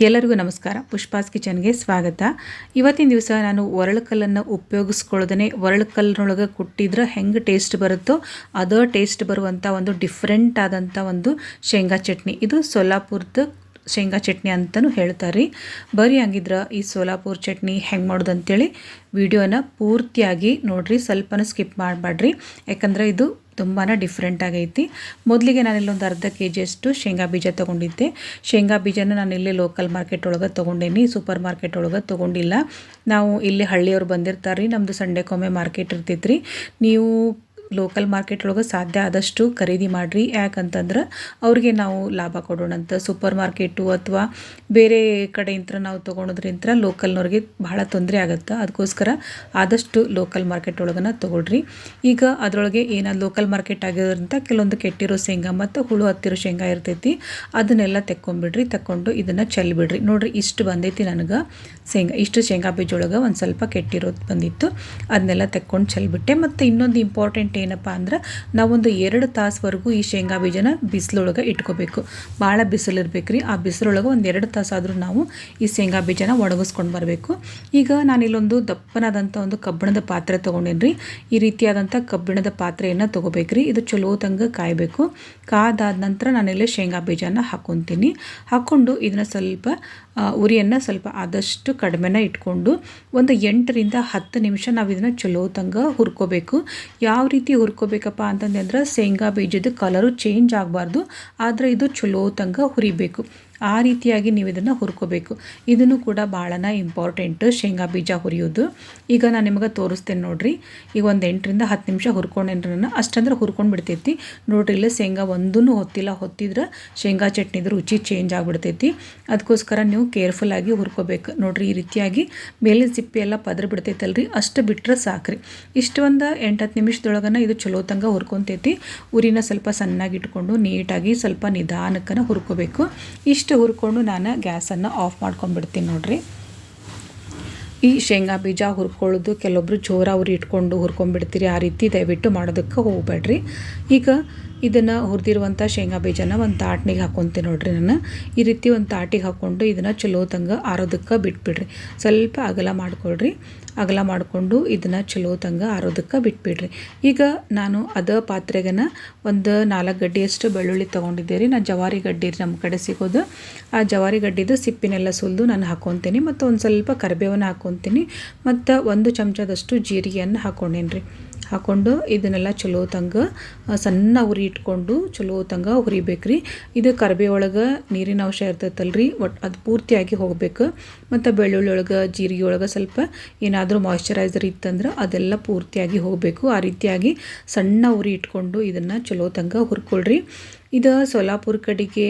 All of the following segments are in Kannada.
ಎಲ್ಲರಿಗೂ ನಮಸ್ಕಾರ. ಪುಷ್ಪಾಸ್ ಕಿಚನ್ಗೆ ಸ್ವಾಗತ. ಇವತ್ತಿನ ದಿವಸ ನಾನು ಒರಳುಕಲ್ಲನ್ನು ಉಪಯೋಗಿಸ್ಕೊಳ್ಳೋದೇ ಒರಳುಕಲ್ಲಿನೊಳಗೆ ಕುಟ್ಟಿದ್ರೆ ಹೆಂಗೆ ಟೇಸ್ಟ್ ಬರುತ್ತೋ ಅದೇ ಟೇಸ್ಟ್ ಬರುವಂಥ ಒಂದು ಡಿಫ್ರೆಂಟ್ ಆದಂಥ ಒಂದು ಶೇಂಗಾ ಚಟ್ನಿ. ಇದು ಸೊಲ್ಲಾಪುರದ ಶೇಂಗಾ ಚಟ್ನಿ ಅಂತಲೂ ಹೇಳ್ತಾರೆ. ಬರೀ ಹಂಗಿದ್ರೆ ಈ ಸೋಲಾಪುರ್ ಚಟ್ನಿ ಹೆಂಗೆ ಮಾಡೋದು ಅಂತೇಳಿ ವಿಡಿಯೋನ ಪೂರ್ತಿಯಾಗಿ ನೋಡಿರಿ, ಸ್ವಲ್ಪನೂ ಸ್ಕಿಪ್ ಮಾಡಬೇಡ್ರಿ ಯಾಕಂದರೆ ಇದು ತುಂಬಾ ಡಿಫ್ರೆಂಟ್ ಆಗೈತಿ. ಮೊದಲಿಗೆ ನಾನು ಇಲ್ಲೊಂದು ಅರ್ಧ ಕೆ ಜಿಯಷ್ಟು ಶೇಂಗಾ ಬೀಜ ತೊಗೊಂಡಿದ್ದೆ. ಶೇಂಗಾ ಬೀಜನ ನಾನು ಇಲ್ಲಿ ಲೋಕಲ್ ಮಾರ್ಕೆಟ್ ಒಳಗೆ ತೊಗೊಂಡೇನಿ ಸೂಪರ್ ಮಾರ್ಕೆಟ್ ಒಳಗೆ ತೊಗೊಂಡಿಲ್ಲ. ನಾವು ಇಲ್ಲಿ ಹಳ್ಳಿಯವ್ರು ಬಂದಿರ್ತಾರೆ ರೀ ನಮ್ಮದು ಸಂಡೆಕೊಮ್ಮೆ ಮಾರ್ಕೆಟ್ ಇರ್ತೈತ್ರಿ. ನೀವು ಲೋಕಲ್ ಮಾರ್ಕೆಟ್ ಒಳಗೆ ಸಾಧ್ಯ ಆದಷ್ಟು ಖರೀದಿ ಮಾಡಿರಿ. ಯಾಕಂತಂದ್ರೆ ಅವ್ರಿಗೆ ನಾವು ಲಾಭ ಕೊಡೋಣಂತ ಸೂಪರ್ ಮಾರ್ಕೆಟು ಅಥವಾ ಬೇರೆ ಕಡೆಯಿಂದ ನಾವು ತೊಗೊಳೋದ್ರಿಂದ ಲೋಕಲ್ನವ್ರಿಗೆ ಬಹಳ ತೊಂದರೆ ಆಗುತ್ತೆ. ಅದಕ್ಕೋಸ್ಕರ ಆದಷ್ಟು ಲೋಕಲ್ ಮಾರ್ಕೆಟ್ ಒಳಗನ ತೊಗೊಳ್ರಿ. ಈಗ ಅದರೊಳಗೆ ಏನಾದ್ರು ಲೋಕಲ್ ಮಾರ್ಕೆಟ್ ಆಗಿರೋದ್ರಿಂದ ಕೆಲವೊಂದು ಕೆಟ್ಟಿರೋ ಶೇಂಗಾ ಮತ್ತು ಹುಳು ಹತ್ತಿರೋ ಶೇಂಗಾ ಇರ್ತೈತಿ, ಅದನ್ನೆಲ್ಲ ತೆಕ್ಕೊಂಬಿಡ್ರಿ. ತಕ್ಕೊಂಡು ಇದನ್ನು ಚೆಲ್ಬಿಡ್ರಿ. ನೋಡ್ರಿ ಇಷ್ಟು ಬಂದೈತಿ ನನಗೆ ಶೇಂಗಾ. ಇಷ್ಟು ಶೇಂಗಾ ಬೀಜ ಒಳಗೆ ಒಂದು ಸ್ವಲ್ಪ ಕೆಟ್ಟಿರೋದು ಬಂದಿತ್ತು. ಅದನ್ನೆಲ್ಲ ತೆಕ್ಕೊಂಡು ಚೆಲ್ಬಿಟ್ಟೆ. ಮತ್ತು ಇನ್ನೊಂದು ಇಂಪಾರ್ಟೆಂಟ್ ಏನಪ್ಪ ಅಂದ್ರೆ ನಾವೊಂದು ಎರಡು ತಾಸುವರೆಗೂ ಈ ಶೇಂಗಾ ಬೀಜನ ಬಿಸಿಲೊಳಗೆ ಇಟ್ಕೋಬೇಕು. ಭಾಳ ಬಿಸಿಲು ಇರ್ಬೇಕು ರೀ ಆ ಬಿಸಿಲೊಳಗೆ ಒಂದು ಎರಡು ತಾಸಾದರೂ ನಾವು ಈ ಶೇಂಗಾ ಬೀಜನ ಒಣಗಿಸ್ಕೊಂಡು ಬರಬೇಕು. ಈಗ ನಾನಿಲ್ಲೊಂದು ದಪ್ಪನಾದಂಥ ಒಂದು ಕಬ್ಬಿಣದ ಪಾತ್ರೆ ತೊಗೊಂಡೇನಿ ಈ ರೀತಿಯಾದಂಥ ಕಬ್ಬಿಣದ ಪಾತ್ರೆಯನ್ನು ತೊಗೋಬೇಕ್ರಿ. ಇದು ಚಲೋ ತಂಗ ಕಾಯಬೇಕು. ಕಾದಾದ ನಂತರ ನಾನಿಲ್ಲಿ ಶೇಂಗಾ ಬೀಜನ ಹಾಕೊತೀನಿ. ಹಾಕ್ಕೊಂಡು ಇದನ್ನು ಸ್ವಲ್ಪ ಉರಿಯನ್ನು ಸ್ವಲ್ಪ ಆದಷ್ಟು ಕಡಿಮೆನ ಇಟ್ಕೊಂಡು ಒಂದು ಎಂಟರಿಂದ ಹತ್ತು ನಿಮಿಷ ನಾವು ಇದನ್ನು ಚಲೋ ತಂಗ ಹುರ್ಕೋಬೇಕು. ಯಾವ ರೀತಿ ಹುರ್ಕೋಬೇಕಪ್ಪ ಅಂತಂದ್ರೆ ಶೇಂಗಾ ಬೀಜದ ಕಲರು ಚೇಂಜ್ ಆಗಬಾರ್ದು. ಆದರೆ ಇದು ಚಲೋ ತಂಗ ಹುರಿಬೇಕು. ಆ ರೀತಿಯಾಗಿ ನೀವು ಇದನ್ನು ಹುರ್ಕೋಬೇಕು. ಇದನ್ನು ಕೂಡ ಭಾಳನ ಇಂಪಾರ್ಟೆಂಟ್ ಶೇಂಗಾ ಬೀಜ ಹುರಿಯೋದು ಈಗ ನಾನು ನಿಮಗೆ ತೋರಿಸ್ತೇನೆ ನೋಡಿರಿ. ಈಗ ಒಂದು ಎಂಟರಿಂದ ಹತ್ತು ನಿಮಿಷ ಹುರ್ಕೊಂಡೇನ್ರಿ ನಾನು. ಅಷ್ಟಂದ್ರೆ ಹುರ್ಕೊಂಡು ಬಿಡ್ತೈತಿ. ನೋಡ್ರಿ, ಇಲ್ಲ ಶೇಂಗಾ ಒಂದೂ ಹೊತ್ತಿಲ್ಲ. ಹೊತ್ತಿದ್ರೆ ಶೇಂಗಾ ಚಟ್ನಿದು ರುಚಿ ಚೇಂಜ್ ಆಗಿಬಿಡ್ತೈತಿ. ಅದಕ್ಕೋಸ್ಕರ ನೀವು ಕೇರ್ಫುಲ್ಲಾಗಿ ಹುರ್ಕೋಬೇಕು. ನೋಡಿರಿ, ಈ ರೀತಿಯಾಗಿ ಮೇಲೆ ಸಿಪ್ಪೆ ಎಲ್ಲ ಪದ್ರ ಬಿಡ್ತೈತಲ್ರಿ. ಅಷ್ಟು ಬಿಟ್ಟರೆ ಸಾಕ್ರಿ. ಇಷ್ಟು ಒಂದು ಎಂಟು ಹತ್ತು ನಿಮಿಷದೊಳಗನ ಇದು ಚಲೋ ತಂಗ ಹುರ್ಕೊತೈತಿ. ಉರಿನ ಸ್ವಲ್ಪ ಸಣ್ಣಾಗಿ ಇಟ್ಕೊಂಡು ನೀಟಾಗಿ ಸ್ವಲ್ಪ ನಿಧಾನಕ್ಕನ ಹುರ್ಕೋಬೇಕು. ಇಷ್ಟು ಇಷ್ಟು ಹುರ್ಕೊಂಡು ನಾನು ಗ್ಯಾಸನ್ನು ಆಫ್ ಮಾಡ್ಕೊಂಡ್ಬಿಡ್ತೀನಿ ನೋಡಿರಿ. ಈ ಶೇಂಗಾ ಬೀಜ ಹುರ್ಕೊಳ್ಳೋದು ಕೆಲವೊಬ್ರು ಜೋರ ಅವ್ರು ಇಟ್ಕೊಂಡು ಹುರ್ಕೊಂಡ್ಬಿಡ್ತೀರಿ, ಆ ರೀತಿ ದಯವಿಟ್ಟು ಮಾಡೋದಕ್ಕೆ ಹೋಗಬೇಡ್ರಿ. ಈಗ ಇದನ್ನು ಹುರಿದಿರುವಂಥ ಶೇಂಗಾ ಬೀಜನ ಒಂದು ತಾಟ್ನಿಗೆ ಹಾಕೊತೀನಿ ನೋಡ್ರಿ ನಾನು. ಈ ರೀತಿ ಒಂದು ತಾಟಿಗೆ ಹಾಕ್ಕೊಂಡು ಇದನ್ನು ಚಲೋ ತಂಗ ಆರೋದಕ್ಕೆ ಬಿಟ್ಬಿಡ್ರಿ. ಸ್ವಲ್ಪ ಅಗಲ ಮಾಡ್ಕೊಳ್ರಿ. ಅಗಲ ಮಾಡಿಕೊಂಡು ಇದನ್ನು ಚಲೋ ತಂಗ ಆರೋದಕ್ಕೆ ಬಿಟ್ಬಿಡ್ರಿ. ಈಗ ನಾನು ಅದ ಪಾತ್ರೆಗನ ಒಂದು ನಾಲ್ಕು ಗಡ್ಡಿಯಷ್ಟು ಬೆಳ್ಳುಳ್ಳಿ ತೊಗೊಂಡಿದ್ದೆ ರೀ. ನಾನು ಜವಾರಿ ಗಡ್ಡಿ ನಮ್ಮ ಕಡೆ ಸಿಗೋದು. ಆ ಜವಾರಿ ಗಡ್ಡಿದು ಸಿಪ್ಪಿನೆಲ್ಲ ಸುಲಿದು ನಾನು ಹಾಕ್ಕೊತೀನಿ ಮತ್ತು ಒಂದು ಸ್ವಲ್ಪ ಕರಿಬೇವನ್ನು ಹಾಕ್ಕೊತೀನಿ ಮತ್ತು ಒಂದು ಚಮಚದಷ್ಟು ಜೀರಿಗೆಯನ್ನು ಹಾಕ್ಕೊಂಡೇನಿ ಹಾಕ್ಕೊಂಡು ಇದನ್ನೆಲ್ಲ ಚಲೋ ತಂಗ ಸಣ್ಣ ಉರಿ ಇಟ್ಕೊಂಡು ಚಲೋ ತಂಗ ಹುರಿಬೇಕ್ರಿ ಇದು ಕರಿಬೇವು ಒಳಗೆ ನೀರಿನ ಅಂಶ ಇರ್ತೈತಲ್ರಿ ಒಟ್ಟು ಅದು ಪೂರ್ತಿಯಾಗಿ ಹೋಗಬೇಕು. ಮತ್ತು ಬೆಳ್ಳುಳ್ಳಿ ಒಳಗೆ ಜೀರಿಗೆ ಒಳಗೆ ಸ್ವಲ್ಪ ಏನಾದರೂ ಮಾಯ್ಶ್ಚರೈಸರ್ ಇತ್ತಂದ್ರೆ ಅದೆಲ್ಲ ಪೂರ್ತಿಯಾಗಿ ಹೋಗಬೇಕು. ಆ ರೀತಿಯಾಗಿ ಸಣ್ಣ ಉರಿ ಇಟ್ಕೊಂಡು ಇದನ್ನು ಚಲೋ ತಂಗ ಹುರ್ಕೊಳ್ರಿ. ಇದು ಸೋಲಾಪುರ ಕಡೆಗೆ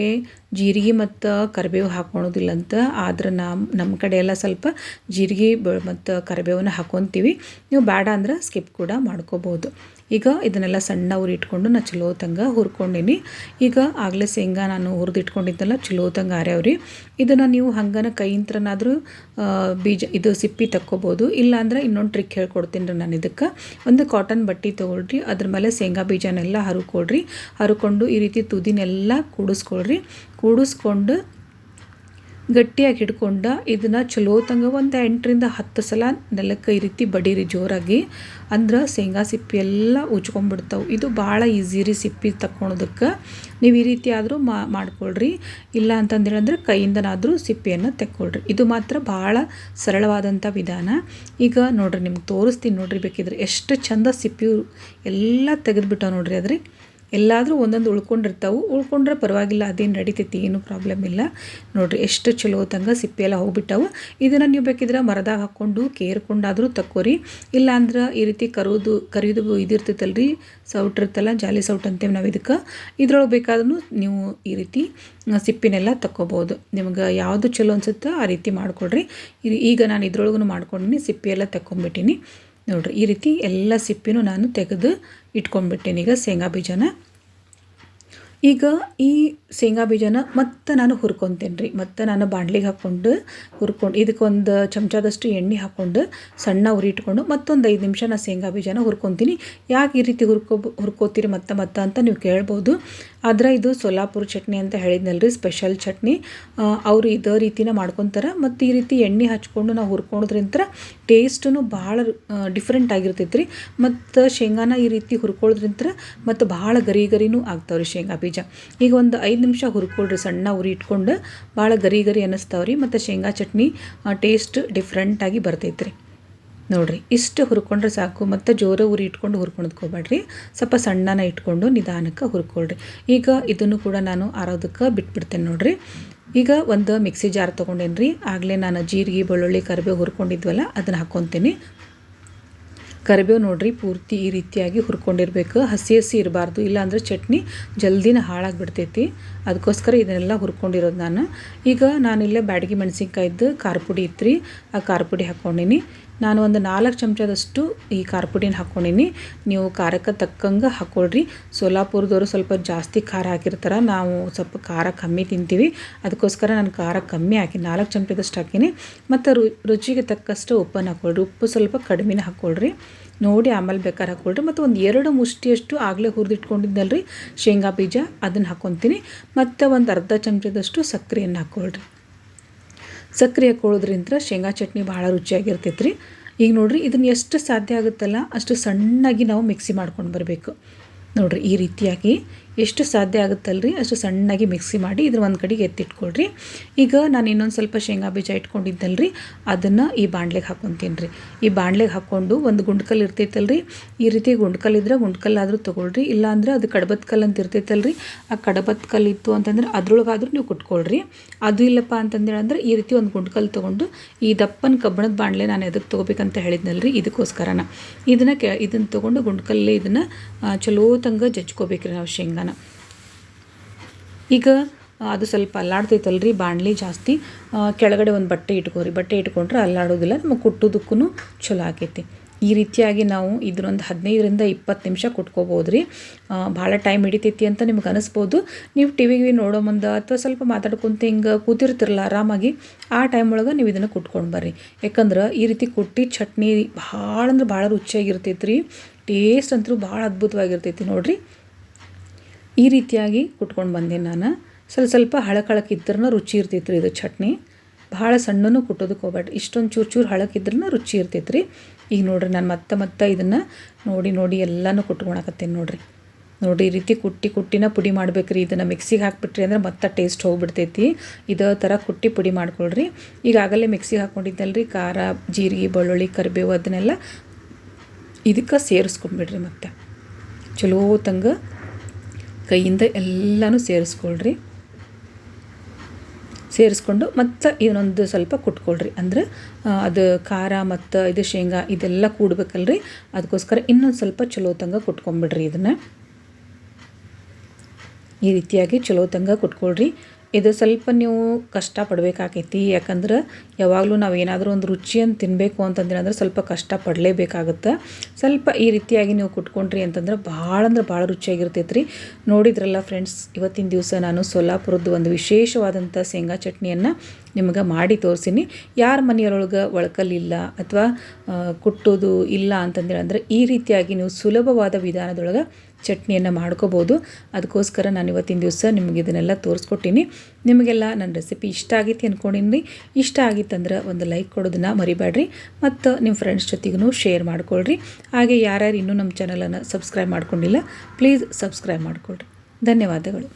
ಜೀರಿಗೆ ಮತ್ತು ಕರಿಬೇವು ಹಾಕ್ಕೊಳೋದಿಲ್ಲಂತ ಆದ್ರೆ ನಮ್ಮ ನಮ್ಮ ಕಡೆ ಎಲ್ಲ ಸ್ವಲ್ಪ ಜೀರಿಗೆ ಮತ್ತು ಕರಿಬೇವನ್ನ ಹಾಕ್ಕೊತೀವಿ ನೀವು ಬೇಡ ಅಂದ್ರೆ ಸ್ಕಿಪ್ ಕೂಡ ಮಾಡ್ಕೋಬೋದು. ಈಗ ಇದನ್ನೆಲ್ಲ ಸಣ್ಣ ಉರಿ ಇಟ್ಕೊಂಡು ನಾನು ಚಲೋ ತಂಗ ಹುರ್ಕೊಂಡೀನಿ. ಈಗ ಆಗಲೇ ಶೇಂಗಾ ನಾನು ಹುರಿದು ಇಟ್ಕೊಂಡಿದ್ದೆಲ್ಲ ಚಲೋ ತಂಗ ಆರ್ಯಾವ್ರಿ. ಇದನ್ನು ನೀವು ಹಂಗನ ಕೈಯಿಂತ್ರನಾದರೂ ಬೀಜ, ಇದು ಸಿಪ್ಪಿ ತಕ್ಕೋಬೋದು. ಇಲ್ಲಾಂದ್ರೆ ಇನ್ನೊಂದು ಟ್ರಿಕ್ ಹೇಳ್ಕೊಡ್ತೀನಿ ರೀ ನಾನು ಇದಕ್ಕೆ. ಒಂದು ಕಾಟನ್ ಬಟ್ಟೆ ತೊಗೊಳ್ರಿ, ಅದ್ರ ಮೇಲೆ ಶೇಂಗಾ ಬೀಜನೆಲ್ಲ ಹರ್ಕೊಳ್ರಿ. ಹರ್ಕೊಂಡು ಈ ರೀತಿ ತುದಿನೆಲ್ಲ ಕೂಡಿಸ್ಕೊಳ್ರಿ. ಕೂಡಿಸ್ಕೊಂಡು ಗಟ್ಟಿಯಾಗಿ ಹಿಡ್ಕೊಂಡು ಇದನ್ನು ಚಲೋ ತಂಗ ಒಂದು ಎಂಟರಿಂದ ಹತ್ತು ಸಲ ನೆಲಕ್ಕೆ ಈ ರೀತಿ ಬಡೀರಿ ಜೋರಾಗಿ. ಅಂದ್ರೆ ಶೇಂಗಾ ಸಿಪ್ಪಿ ಎಲ್ಲ ಉಜ್ಕೊಂಡ್ಬಿಡ್ತಾವೆ. ಇದು ಭಾಳ ಈಸಿ ರೀ ಸಿಪ್ಪಿ ತಕ್ಕೊಳೋದಕ್ಕೆ. ನೀವು ಈ ರೀತಿ ಆದರೂ ಮಾಡ್ಕೊಳ್ರಿ. ಇಲ್ಲ ಅಂತಂದೇಳಂದ್ರೆ ಕೈಯಿಂದನಾದರೂ ಸಿಪ್ಪಿಯನ್ನು ತೆಕ್ಕೊಳ್ರಿ. ಇದು ಮಾತ್ರ ಭಾಳ ಸರಳವಾದಂಥ ವಿಧಾನ. ಈಗ ನೋಡ್ರಿ ನಿಮ್ಗೆ ತೋರಿಸ್ತೀನಿ ನೋಡ್ರಿ ಬೇಕಿದ್ರೆ. ಎಷ್ಟು ಚಂದ ಸಿಪ್ಪಿ ಎಲ್ಲ ತೆಗೆದುಬಿಟ್ಟವು ನೋಡ್ರಿ ಅದ್ರಿ. ಎಲ್ಲಾದರೂ ಒಂದೊಂದು ಉಳ್ಕೊಂಡಿರ್ತಾವೆ. ಉಳ್ಕೊಂಡ್ರೆ ಪರವಾಗಿಲ್ಲ, ಅದೇನು ನಡಿತೈತಿ, ಏನು ಪ್ರಾಬ್ಲಮ್ ಇಲ್ಲ. ನೋಡಿರಿ, ಎಷ್ಟು ಚಲೋ ತಂಗ ಸಿಪ್ಪೆ ಎಲ್ಲ ಹೋಗ್ಬಿಟ್ಟವು. ಇದನ್ನು ನೀವು ಬೇಕಿದ್ರೆ ಮರದಾಗ ಹಾಕ್ಕೊಂಡು, ಕೇರ್ಕೊಂಡಾದರೂ ತಕ್ಕೋರಿ. ಇಲ್ಲಾಂದ್ರೆ ಈ ರೀತಿ ಕರೋದು ಕರಿಯೋದು ಇದಿರ್ತೈತಲ್ಲ ರೀ ಸೌಟ್ ಇರ್ತಲ್ಲ ಜಾಲಿ ಸೌಟ್ ಅಂತೇವೆ ನಾವು ಇದಕ್ಕೆ. ಇದ್ರೊಳಗೆ ಬೇಕಾದ್ರೂ ನೀವು ಈ ರೀತಿ ಸಿಪ್ಪಿನೆಲ್ಲ ತಕ್ಕೋಬೋದು. ನಿಮ್ಗೆ ಯಾವುದು ಚಲೋ ಅನ್ಸುತ್ತೋ ಆ ರೀತಿ ಮಾಡಿಕೊಡ್ರಿ. ಈಗ ನಾನು ಇದ್ರೊಳಗೂ ಮಾಡ್ಕೊಂಡಿನಿ, ಸಿಪ್ಪಿ ಎಲ್ಲ ತಕ್ಕೊಂಬಿಟ್ಟಿನಿ. ನೋಡಿರಿ ಈ ರೀತಿ ಎಲ್ಲ ಸಿಪ್ಪಿನೂ ನಾನು ತೆಗೆದು ಇಟ್ಕೊಂಡ್ಬಿಟ್ಟೇನೆ. ಈಗ ಶೇಂಗಾ ಬೀಜನ ಈಗ ಈ ಶೇಂಗಾ ಬೀಜನ ಮತ್ತೆ ನಾನು ಹುರ್ಕೊತೇನೆ ರೀ ಮತ್ತು ನಾನು ಬಾಣ್ಲಿಗೆ ಹಾಕ್ಕೊಂಡು ಹುರ್ಕೊಂಡು ಇದಕ್ಕೊಂದು ಚಮಚದಷ್ಟು ಎಣ್ಣೆ ಹಾಕ್ಕೊಂಡು ಸಣ್ಣ ಉರಿ ಇಟ್ಕೊಂಡು ಮತ್ತೊಂದು ಐದು ನಿಮಿಷ ನಾನು ಶೇಂಗಾ ಬೀಜನ ಹುರ್ಕೊತೀನಿ. ಯಾಕೆ ಈ ರೀತಿ ಹುರ್ಕೊ ಹುರ್ಕೋತೀರಿ ಮತ್ತೆ ಮತ್ತೆ ಅಂತ ನೀವು ಕೇಳ್ಬೋದು. ಆದರೆ ಇದು ಸೊಲ್ಲಾಪುರ ಚಟ್ನಿ ಅಂತ ರೀ ಸ್ಪೆಷಲ್ ಚಟ್ನಿ. ಅವರು ಇದೇ ರೀತಿನ ಮಾಡ್ಕೊತಾರೆ. ಮತ್ತು ಈ ರೀತಿ ಎಣ್ಣೆ ಹಚ್ಕೊಂಡು ನಾವು ಹುರ್ಕೊಳೋದ್ರಿಂದ ಟೇಸ್ಟೂ ಭಾಳ ಡಿಫ್ರೆಂಟ್ ಆಗಿರ್ತೈತೆ ರೀ ಮತ್ತು ಶೇಂಗಾನ ಈ ರೀತಿ ಹುರ್ಕೊಳೋದ್ರಿಂದ ಮತ್ತು ಭಾಳ ಗರಿ ಗರಿನೂ ಆಗ್ತಾವ್ರಿ ಶೇಂಗಾ ಬೀಜ. ಈಗ ಒಂದು ಐದು ನಿಮಿಷ ಹುರ್ಕೊಳ್ರಿ, ಸಣ್ಣ ಉರಿ ಇಟ್ಕೊಂಡು ಭಾಳ ಗರಿ ಗರಿ ಅನ್ನಿಸ್ತಾವ್ರಿ ಮತ್ತು ಶೇಂಗಾ ಚಟ್ನಿ ಟೇಸ್ಟ್ ಡಿಫ್ರೆಂಟಾಗಿ ಬರ್ತೈತ್ರಿ. ನೋಡಿರಿ, ಇಷ್ಟು ಹುರ್ಕೊಂಡ್ರೆ ಸಾಕು, ಮತ್ತು ಜೋರ ಉರಿ ಇಟ್ಕೊಂಡು ಹುರ್ಕೊಂಡ್ಕೋಬೇಡ್ರಿ ಸ್ವಲ್ಪ ಸಣ್ಣನ ಇಟ್ಕೊಂಡು ನಿಧಾನಕ್ಕೆ ಹುರ್ಕೊಳ್ರಿ. ಈಗ ಇದನ್ನು ಕೂಡ ನಾನು ಆರೋದಕ್ಕೆ ಬಿಟ್ಬಿಡ್ತೇನೆ ನೋಡಿರಿ. ಈಗ ಒಂದು ಮಿಕ್ಸಿ ಜಾರ್ ತೊಗೊಂಡೇನಿ ರೀ ಆಗಲೇ ನಾನು ಜೀರಿಗೆ, ಬೆಳ್ಳುಳ್ಳಿ, ಕರಿಬೇವು ಹುರ್ಕೊಂಡಿದ್ವಲ್ಲ, ಅದನ್ನು ಹಾಕ್ಕೊತೀನಿ ಕರಿಬೇವು ನೋಡ್ರಿ, ಪೂರ್ತಿ ಈ ರೀತಿಯಾಗಿ ಹುರ್ಕೊಂಡಿರ್ಬೇಕು. ಹಸಿ ಹಸಿ ಇರಬಾರ್ದು, ಇಲ್ಲಾಂದ್ರೆ ಚಟ್ನಿ ಜಲ್ದಿನ ಹಾಳಾಗಿಬಿಡ್ತೈತಿ. ಅದಕ್ಕೋಸ್ಕರ ಇದನ್ನೆಲ್ಲ ಹುರ್ಕೊಂಡಿರೋದು ನಾನು. ಈಗ ನಾನಿಲ್ಲೇ ಬ್ಯಾಡಗಿ ಮೆಣಸಿನ್ಕಾಯ್ದು, ಖಾರ ಪುಡಿ ಇತ್ತು ರೀ ಆ ಖಾರ ಪುಡಿ ಹಾಕ್ಕೊಂಡಿನಿ ನಾನು ಒಂದು ನಾಲ್ಕು ಚಮಚದಷ್ಟು ಈ ಖಾರ ಪುಡಿನ ಹಾಕ್ಕೊಂಡಿನಿ. ನೀವು ಖಾರಕ್ಕೆ ತಕ್ಕಂಗೆ ಹಾಕ್ಕೊಳ್ರಿ ಸೋಲಾಪುರದವರು ಸ್ವಲ್ಪ ಜಾಸ್ತಿ ಖಾರ ಹಾಕಿರ್ತಾರೆ. ನಾವು ಸ್ವಲ್ಪ ಖಾರ ಕಮ್ಮಿ ತಿಂತೀವಿ. ಅದಕ್ಕೋಸ್ಕರ ನಾನು ಖಾರ ಕಮ್ಮಿ ಹಾಕಿ ನಾಲ್ಕು ಚಮಚದಷ್ಟು ಹಾಕಿನಿ. ಮತ್ತು ರುಚಿಗೆ ತಕ್ಕಷ್ಟು ಉಪ್ಪನ್ನು ಹಾಕ್ಕೊಳ್ರಿ ಉಪ್ಪು ಸ್ವಲ್ಪ ಕಡಿಮೆನೇ ಹಾಕ್ಕೊಳ್ರಿ ನೋಡಿ ಆಮೇಲೆ ಬೇಕಾದ್ರೆ ಹಾಕ್ಕೊಳ್ರಿ ಮತ್ತು ಒಂದು ಎರಡು ಮುಷ್ಟಿಯಷ್ಟು ಆಗಲೇ ಹುರಿದಿಟ್ಕೊಂಡಿದ್ದಲ್ರಿ ಶೇಂಗಾ ಬೀಜ. ಅದನ್ನು ಹಾಕ್ಕೊತೀನಿ ಮತ್ತು ಒಂದು ಅರ್ಧ ಚಮಚದಷ್ಟು ಸಕ್ಕರೆಯನ್ನು ಹಾಕ್ಕೊಳ್ರಿ ಸಕ್ಕರೆ ಹಾಕೊಳ್ಳೋದ್ರಿಂದ ಶೇಂಗಾ ಚಟ್ನಿ ಭಾಳ ರುಚಿಯಾಗಿರ್ತೈತೆ ರೀ ಈಗ ನೋಡಿರಿ, ಇದನ್ನು ಎಷ್ಟು ಸಾಧ್ಯ ಆಗುತ್ತಲ್ಲ, ಅಷ್ಟು ಸಣ್ಣಾಗಿ ನಾವು ಮಿಕ್ಸಿ ಮಾಡ್ಕೊಂಡು ಬರಬೇಕು. ನೋಡಿರಿ, ಈ ರೀತಿಯಾಗಿ ಎಷ್ಟು ಸಾಧ್ಯ ಆಗುತ್ತಲ್ರಿ? ಅಷ್ಟು ಸಣ್ಣಾಗಿ ಮಿಕ್ಸಿ ಮಾಡಿ ಇದ್ರ ಒಂದು ಕಡೆಗೆ ಎತ್ತಿಟ್ಕೊಳ್ರಿ. ಈಗ ನಾನು ಇನ್ನೊಂದು ಸ್ವಲ್ಪ ಶೇಂಗಾ ಬೀಜ ಇಟ್ಕೊಂಡಿದ್ದಲ್ರಿ. ಅದನ್ನು ಈ ಬಾಣ್ಲೆಗೆ ಹಾಕ್ಕೊತೀನಿ ರೀ ಈ ಬಾಣ್ಲೆಗೆ ಹಾಕ್ಕೊಂಡು ಒಂದು ಗುಂಡ್ಕಲ್ ಇರ್ತೈತಲ್ರಿ. ಈ ರೀತಿ ಗುಂಡ್ಕಲ್ ಇದ್ರೆ ಗುಂಡ್ಕಲ್ಲಾದರೂ ತೊಗೊಳ್ರಿ. ಇಲ್ಲಾಂದ್ರೆ ಅದು ಕಡಬತ್ ಕಲ್ ಅಂತ ಇರ್ತೈತಲ್ರಿ. ಆ ಕಡಬತ್ ಕಲ್ ಇತ್ತು ಅಂತಂದ್ರೆ ಅದ್ರೊಳಗಾದ್ರೂ ನೀವು ಕುಟ್ಕೊಳ್ರಿ. ಅದು ಇಲ್ಲಪ್ಪ ಅಂತಂದೇಳಂದ್ರೆ ಈ ರೀತಿ ಒಂದು ಗುಂಡ್ಕಲ್ ತೊಗೊಂಡು ಈ ದಪ್ಪನ ಕಬ್ಬಣದ ಬಾಣಲೆ ನಾನು ಎದಕ್ಕೆ ತೊಗೋಬೇಕಂತ ಹೇಳಿದ್ನಲ್ರಿ ಇದಕ್ಕೋಸ್ಕರನ. ಇದನ್ನು ಕೆ ಇದನ್ನು ತೊಗೊಂಡು ಗುಂಡ್ಕಲ್ಲೇ ಇದನ್ನು ಚಲೋ ತಂಗ ಜಜ್ಕೋಬೇಕ್ರಿ ನಾವು ಶೇಂಗಾನ. ಈಗ ಅದು ಸ್ವಲ್ಪ ಅಲ್ಲಾಡ್ತೈತಲ್ರಿ, ಬಾಣಲಿ ಜಾಸ್ತಿ. ಕೆಳಗಡೆ ಒಂದು ಬಟ್ಟೆ ಇಟ್ಕೋರಿ. ಬಟ್ಟೆ ಇಟ್ಕೊಂಡ್ರೆ ಅಲ್ಲಾಡೋದಿಲ್ಲ, ನಮಗೆ ಕುಟ್ಟೋದಕ್ಕೂ ಚಲೋ ಆಕೈತಿ. ಈ ರೀತಿಯಾಗಿ ನಾವು ಇದನ್ನೊಂದು ಹದಿನೈದರಿಂದ ಇಪ್ಪತ್ತು ನಿಮಿಷ ಕುಟ್ಕೋಬೋದು ರೀ ಭಾಳ ಟೈಮ್ ಹಿಡಿತೈತಿ ಅಂತ ನಿಮ್ಗೆ ಅನಿಸ್ಬೋದು. ನೀವು ಟಿ ವಿಗೆ ನೋಡೋ ಮುಂದೆ ಅಥವಾ ಸ್ವಲ್ಪ ಮಾತಾಡ್ಕೊಂತ ಹಿಂಗೆ ಕೂತಿರ್ತಿರಲ್ಲ ಆರಾಮಾಗಿ, ಆ ಟೈಮ್ ಒಳಗೆ ನೀವು ಇದನ್ನು ಕುಟ್ಕೊಂಡು ಬರ್ರಿ. ಯಾಕಂದ್ರೆ ಈ ರೀತಿ ಕುಟ್ಟಿ ಚಟ್ನಿ ಭಾಳ ಅಂದ್ರೆ ಭಾಳ ರುಚಿಯಾಗಿರ್ತೈತಿ ರೀ ಟೇಸ್ಟ್ ಅಂತೂ ಭಾಳ ಅದ್ಭುತವಾಗಿರ್ತೈತಿ ನೋಡಿರಿ. ಈ ರೀತಿಯಾಗಿ ಕುಟ್ಕೊಂಡು ಬಂದೆ ನಾನು. ಸ್ವಲ್ಪ ಸ್ವಲ್ಪ ಹಳಕಳಕ್ಕಿದ್ರೂ ರುಚಿ ಇರ್ತೈತೆ ರೀ ಇದು ಚಟ್ನಿ. ಭಾಳ ಸಣ್ಣನೂ ಕುಟ್ಟೋದಕ್ಕೆ ಹೋಗ್ಬೇಡ. ಇಷ್ಟೊಂದು ಚೂರು ಚೂರು ಹಳಕ್ಕಿದ್ರೂ ರುಚಿ ಇರ್ತೈತೆ ರೀ ಈಗ ನೋಡಿರಿ ನಾನು ಮತ್ತೆ ಮತ್ತೆ ಇದನ್ನು ನೋಡಿ ನೋಡಿ ಎಲ್ಲನೂ ಕುಟ್ಕೊಳಕತ್ತೇನೆ ನೋಡಿರಿ. ನೋಡಿ ಈ ರೀತಿ ಕುಟ್ಟಿ ಕುಟ್ಟಿನ ಪುಡಿ ಮಾಡ್ಬೇಕ್ರಿ. ಇದನ್ನು ಮಿಕ್ಸಿಗೆ ಹಾಕ್ಬಿಟ್ರಿ ಅಂದ್ರೆ ಮತ್ತೆ ಟೇಸ್ಟ್ ಹೋಗ್ಬಿಡ್ತೈತಿ. ಇದೇ ಥರ ಕುಟ್ಟಿ ಪುಡಿ ಮಾಡ್ಕೊಳ್ರಿ. ಈಗಾಗಲೇ ಮಿಕ್ಸಿಗೆ ಹಾಕ್ಕೊಂಡಿದ್ದಲ್ರಿ ಖಾರ, ಜೀರಿಗೆ, ಬೆಳ್ಳುಳ್ಳಿ, ಕರಿಬೇವು, ಅದನ್ನೆಲ್ಲ ಇದಕ್ಕೆ ಸೇರಿಸ್ಕೊಂಬಿಡ್ರಿ ಮತ್ತೆ. ಚಲೋ ತಂಗ ಕೈಯಿಂದ ಎಲ್ಲನೂ ಸೇರಿಸ್ಕೊಳ್ರಿ. ಸೇರಿಸ್ಕೊಂಡು ಮತ್ತು ಇನ್ನೊಂದು ಸ್ವಲ್ಪ ಕುಟ್ಕೊಳ್ರಿ. ಅಂದ್ರೆ ಅದು ಖಾರ ಮತ್ತು ಇದು ಶೇಂಗಾ ಇದೆಲ್ಲ ಕೂಡ್ಬೇಕಲ್ರಿ. ಅದಕ್ಕೋಸ್ಕರ ಇನ್ನೊಂದು ಸ್ವಲ್ಪ ಚಲೋ ತಂಗ ಕುಟ್ಕೊಂಬಿಡ್ರಿ ಇದನ್ನು. ಈ ರೀತಿಯಾಗಿ ಚಲೋ ತಂಗ ಕುಟ್ಕೊಳ್ರಿ. ಇದು ಸ್ವಲ್ಪ ನೀವು ಕಷ್ಟ ಪಡಬೇಕಾಗೈತಿ ಯಾಕಂದ್ರೆ ಯಾವಾಗಲೂ ನಾವು ಏನಾದರೂ ಒಂದು ರುಚಿಯನ್ನು ತಿನ್ನಬೇಕು ಅಂದ್ರೆ ಸ್ವಲ್ಪ ಕಷ್ಟ ಪಡಲೇಬೇಕಾಗುತ್ತೆ ಸ್ವಲ್ಪ ಈ ರೀತಿಯಾಗಿ ನೀವು ಕುಟ್ಕೊಂಡ್ರಿ ಅಂತಂದ್ರೆ ಭಾಳ ಅಂದ್ರೆ ಭಾಳ ರುಚಿಯಾಗಿರ್ತೈತೆ ರೀ ನೋಡಿದ್ರಲ್ಲ ಫ್ರೆಂಡ್ಸ್, ಇವತ್ತಿನ ದಿವಸ ನಾನು ಸೊಲ್ಲಾಪುರದ್ದು ಒಂದು ವಿಶೇಷವಾದಂಥ ಶೇಂಗಾ ಚಟ್ನಿಯನ್ನು ನಿಮಗೆ ಮಾಡಿ ತೋರಿಸಿನಿ. ಯಾರ ಮನೆಯೊಳಗೆ ಒಳಕಲ್ಲಿಲ್ಲ ಅಥವಾ ಕುಟ್ಟೋದು ಇಲ್ಲ ಅಂತಂದೇಳಂದ್ರೆ ಈ ರೀತಿಯಾಗಿ ನೀವು ಸುಲಭವಾದ ವಿಧಾನದೊಳಗೆ ಚಟ್ನಿಯನ್ನು ಮಾಡ್ಕೋಬೋದು. ಅದಕ್ಕೋಸ್ಕರ ನಾನು ಇವತ್ತಿನ ದಿವಸ ನಿಮಗೆ ಇದನ್ನೆಲ್ಲ ತೋರಿಸ್ಕೊಟ್ಟಿನಿ. ನಿಮಗೆಲ್ಲ ನನ್ನ ರೆಸಿಪಿ ಇಷ್ಟ ಆಗೈತಿ ಅಂದ್ಕೊಂಡಿನಿ ಇಷ್ಟ ಆಗಿತ್ತಂದ್ರೆ ಒಂದು ಲೈಕ್ ಕೊಡೋದನ್ನು ಮರಿಬೇಡ್ರಿ ಮತ್ತು ನಿಮ್ಮ ಫ್ರೆಂಡ್ಸ್ ಜೊತೆಗೂ ಶೇರ್ ಮಾಡ್ಕೊಳ್ರಿ. ಹಾಗೆ ಯಾರ್ಯಾರು ಇನ್ನೂ ನಮ್ಮ ಚಾನಲನ್ನು ಸಬ್ಸ್ಕ್ರೈಬ್ ಮಾಡ್ಕೊಂಡಿಲ್ಲ ಪ್ಲೀಸ್ ಸಬ್ಸ್ಕ್ರೈಬ್ ಮಾಡ್ಕೊಳ್ರಿ. ಧನ್ಯವಾದಗಳು.